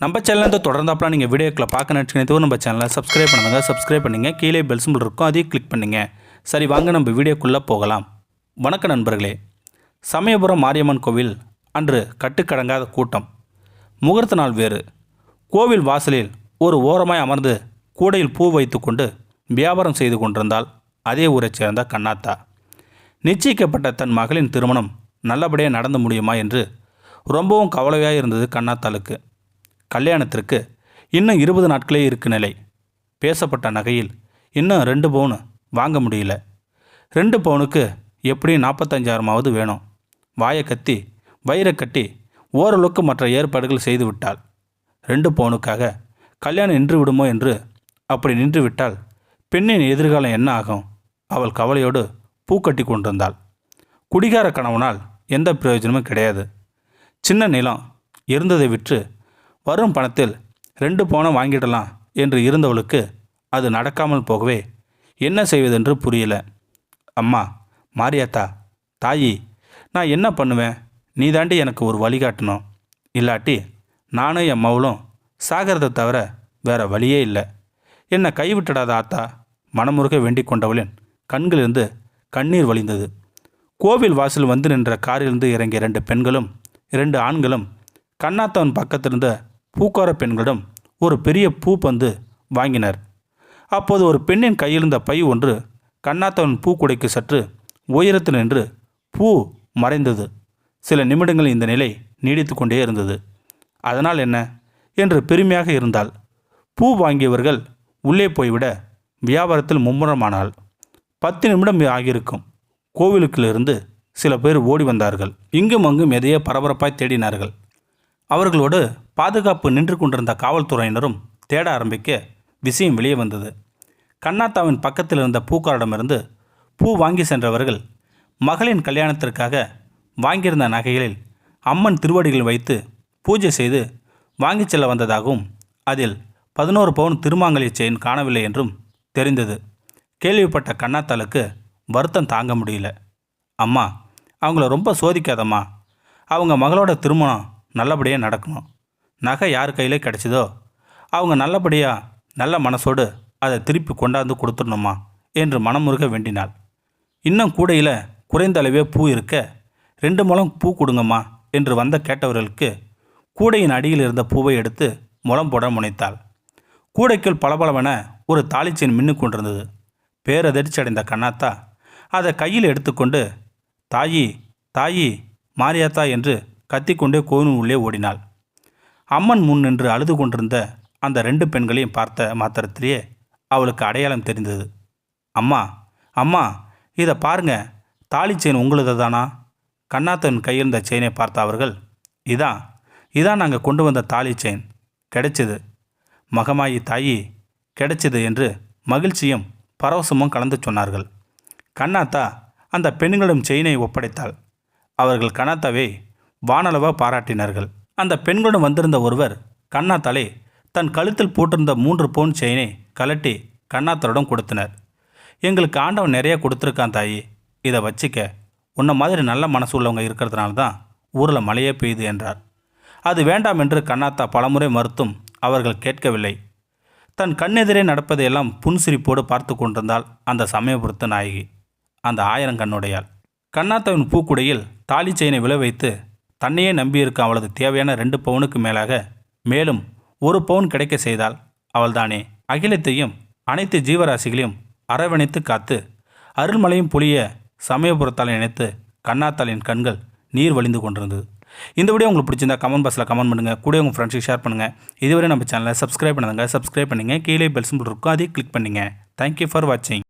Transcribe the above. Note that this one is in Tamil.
நம்ம சேனலேருந்து தொடர்ந்தாப்பெல்லாம் நீங்கள் வீடியோக்களை பார்க்க நினச்சினதும் நம்ம சேனலை சப்ஸ்கிரைப் பண்ணுங்கள் சப்ஸ்கிரைப் பண்ணுங்கள் கீழே பெல் சிம்பிள் இருக்கும் அதையும் கிளிக் பண்ணுங்க. சரி வாங்க நம்ம வீடியோக்குள்ளே போகலாம். வணக்கம் நண்பர்களே. சமயபுரம் மாரியம்மன் கோவில் அன்று கட்டுக்கடங்காத கூட்டம். முகூர்த்த நாள் வேறு. கோவில் வாசலில் ஒரு ஓரமாய் அமர்ந்து கூடையில் பூ வைத்துக்கொண்டு வியாபாரம் செய்து கொண்டிருந்தால் அதே ஊரைச் சேர்ந்த கண்ணாத்தா. நிச்சயிக்கப்பட்ட தன் மகளின் திருமணம் நல்லபடியாக நடந்து முடியுமா என்று ரொம்பவும் கவலையாக இருந்தது கண்ணாத்தாளுக்கு. கல்யாணத்திற்கு இன்னும் இருபது நாட்களே இருக்கு நிலை. பேசப்பட்ட நகையில் இன்னும் ரெண்டு பவுன் வாங்க முடியல. ரெண்டு பவுனுக்கு எப்படியும் நாற்பத்தஞ்சாயிரமாவது வேணும்? வாயை கத்தி வயிறை கட்டி ஓரளவுக்கு மற்ற ஏற்பாடுகள் செய்து விட்டாள் ரெண்டு பவுனுக்காக கல்யாணம் நின்று விடுமோ என்று அப்படி நின்று விட்டால் பெண்ணின் எதிர்காலம் என்ன ஆகும்? அவள் கவலையோடு பூ கட்டி கொண்டிருந்தாள். குடிகார கணவனால் எந்த பிரயோஜனமும் கிடையாது. சின்ன நிலம் இருந்ததை விற்று வரும் பணத்தில் ரெண்டு பவுனம் வாங்கிடலாம் என்று இருந்தவளுக்கு அது நடக்காமல் போகவே என்ன செய்வதென்று புரியல. அம்மா மாரியாத்தா தாயி நான் என்ன பண்ணுவேன்? நீ தாண்டி எனக்கு ஒரு வழிகாட்டணும் இல்லாட்டி நானும் என் மவளும் சாகிறத தவிர வேற வழியே இல்லை. என்னை கைவிட்டுடாத ஆத்தா மனமுருக வேண்டிக் கொண்டவளின் கண்களிலிருந்து கண்ணீர் வழிந்தது. கோவில் வாசல் வந்து நின்ற காரிலிருந்து இறங்கிய இரண்டு பெண்களும் இரண்டு ஆண்களும் கண்ணாத்தவன் பக்கத்திலிருந்து பூக்கார பெண்களிடம் ஒரு பெரிய பூ பந்து வாங்கினர். அப்போது ஒரு பெண்ணின் கையிருந்த பை ஒன்று கண்ணாத்தவன் பூக்குடைக்கு சற்று உயரத்தில் நின்று பூ மறைந்தது. சில நிமிடங்கள் இந்த நிலை நீடித்து கொண்டே இருந்தது. அதனால் என்ன? என்று பெருமையாக இருந்தால் பூ வாங்கியவர்கள் உள்ளே போய்விட வியாபாரத்தில் மும்முரமானாள். பத்து நிமிடம் ஆகியிருக்கும். கோவிலுக்கிலிருந்து சில பேர் ஓடி வந்தார்கள். இங்கும் அங்கும் எதையோ பரபரப்பாய் தேடினார்கள். அவர்களோடு பாதுகாப்பு நின்று கொண்டிருந்த காவல்துறையினரும் தேட ஆரம்பிக்க விஷயம் வெளியே வந்தது. கண்ணாத்தாவின் பக்கத்தில் இருந்த பூக்காரிடமிருந்து பூ வாங்கி சென்றவர்கள் மகளின் கல்யாணத்திற்காக வாங்கியிருந்த நகைகளில் அம்மன் திருவடிகள் வைத்து பூஜை செய்து வாங்கிச் செல்ல வந்ததாகவும் அதில் பதினோரு பவுன் திருமாங்கலி செயின் காணவில்லை என்றும் தெரிந்தது. கேள்விப்பட்ட கண்ணாத்தாளுக்கு வருத்தம் தாங்க முடியல. அம்மா அவங்கள ரொம்ப சோதிக்காதம்மா. அவங்க மகளோட திருமணம் நல்லபடியாக நடக்கணும். நகை யார் கையில் கிடச்சிதோ அவங்க நல்லபடியாக நல்ல மனசோடு அதை திருப்பி கொண்டாந்து கொடுத்துடணுமா என்று மனமுருக வேண்டினாள். இன்னும் கூடையில் குறைந்த அளவே பூ இருக்க ரெண்டு முழம் பூ கொடுங்கம்மா என்று வந்த கேட்டவர்களுக்கு கூடையின் அடியில் இருந்த பூவை எடுத்து முளம் போட முனைத்தாள். கூடைக்குள் பளபளவென ஒரு தாளிச்செயின் மின்னு கொண்டிருந்தது. பேரதிர்ச்சி அடைந்த கண்ணாத்தா அதை கையில் எடுத்துக்கொண்டு தாயி தாயி மாரியாத்தா என்று கத்திக்கொண்டே கோவிலின் உள்ளே ஓடினாள். அம்மன் முன் நின்று அழுது கொண்டிருந்த அந்த ரெண்டு பெண்களையும் பார்த்த மாத்திரத்திலேயே அவளுக்கு அடையாளம் தெரிந்தது. அம்மா அம்மா இதை பாருங்க. தாலி செயின் உங்களது தானா கண்ணாத்தன் கையிருந்த செயினை பார்த்த அவர்கள் இதான் இதான் நாங்கள் கொண்டு வந்த தாலி செயின். கிடைச்சது. மகமாயி தாயி கிடைச்சது என்று மகிழ்ச்சியும் பரவசமும் கலந்து சொன்னார்கள். கண்ணாத்தா அந்த பெண்களிடம் செயினை ஒப்படைத்தாள். அவர்கள் கண்ணாத்தாவை வானளவாக பாராட்டினார்கள். அந்த பெண்களுடன் வந்திருந்த ஒருவர் கண்ணாத்தாலே தன் கழுத்தில் போட்டிருந்த மூன்று பவுன் செயினை கலட்டி கண்ணாத்தாரிடம் கொடுத்தனர். எங்களுக்கு ஆண்டவன் நிறைய கொடுத்துருக்கான் தாயி இதை வச்சிக்க. உன்ன மாதிரி நல்ல மனசு உள்ளவங்க இருக்கிறதுனால தான் ஊரில் மழையே பெய்யுது என்றார். அது வேண்டாம் என்று கண்ணாத்தா பலமுறை மறுத்தும் அவர்கள் கேட்கவில்லை. தன் கண்ணெதிரே நடப்பதையெல்லாம் புன்சிரிப்போடு பார்த்து கொண்டிருந்தால் அந்த சமயபுரத்து நாயகி அந்த ஆயிரம் கண்ணுடையாள். கண்ணாத்தாவின் பூக்குடையில் தாலி செயினை விளை வைத்து தன்னையே நம்பியிருக்க அவளது தேவையான ரெண்டு பவுனுக்கு மேலாக மேலும் ஒரு பவுன் கிடைக்க செய்தால் அவள்தானே. அகிலத்தையும் அனைத்து ஜீவராசிகளையும் அரவணைத்து காத்து அருள்மலையும் புளிய சமயபுரத்தால் இணைத்து கண்ணாத்தாளின் கண்கள் நீர் வழிந்து கொண்டிருந்தது. இந்த வீடியோ உங்களுக்கு பிடிச்சிருந்தா கமெண்ட் பாக்ஸில் கமெண்ட் பண்ணுங்கள் கூட உங்கள் ஃப்ரெண்ட்ஸுக்கு ஷேர் பண்ணுங்கள் இதுவரை நம்ம சேனலை சப்ஸ்கிரைப் பண்ணுங்க சப்ஸ்கிரைப் பண்ணுங்கள் கீழே பெல்ஸ் இருக்கும் அதையும் கிளிக் பண்ணுங்கள் தேங்க்யூ ஃபார் வாட்சிங்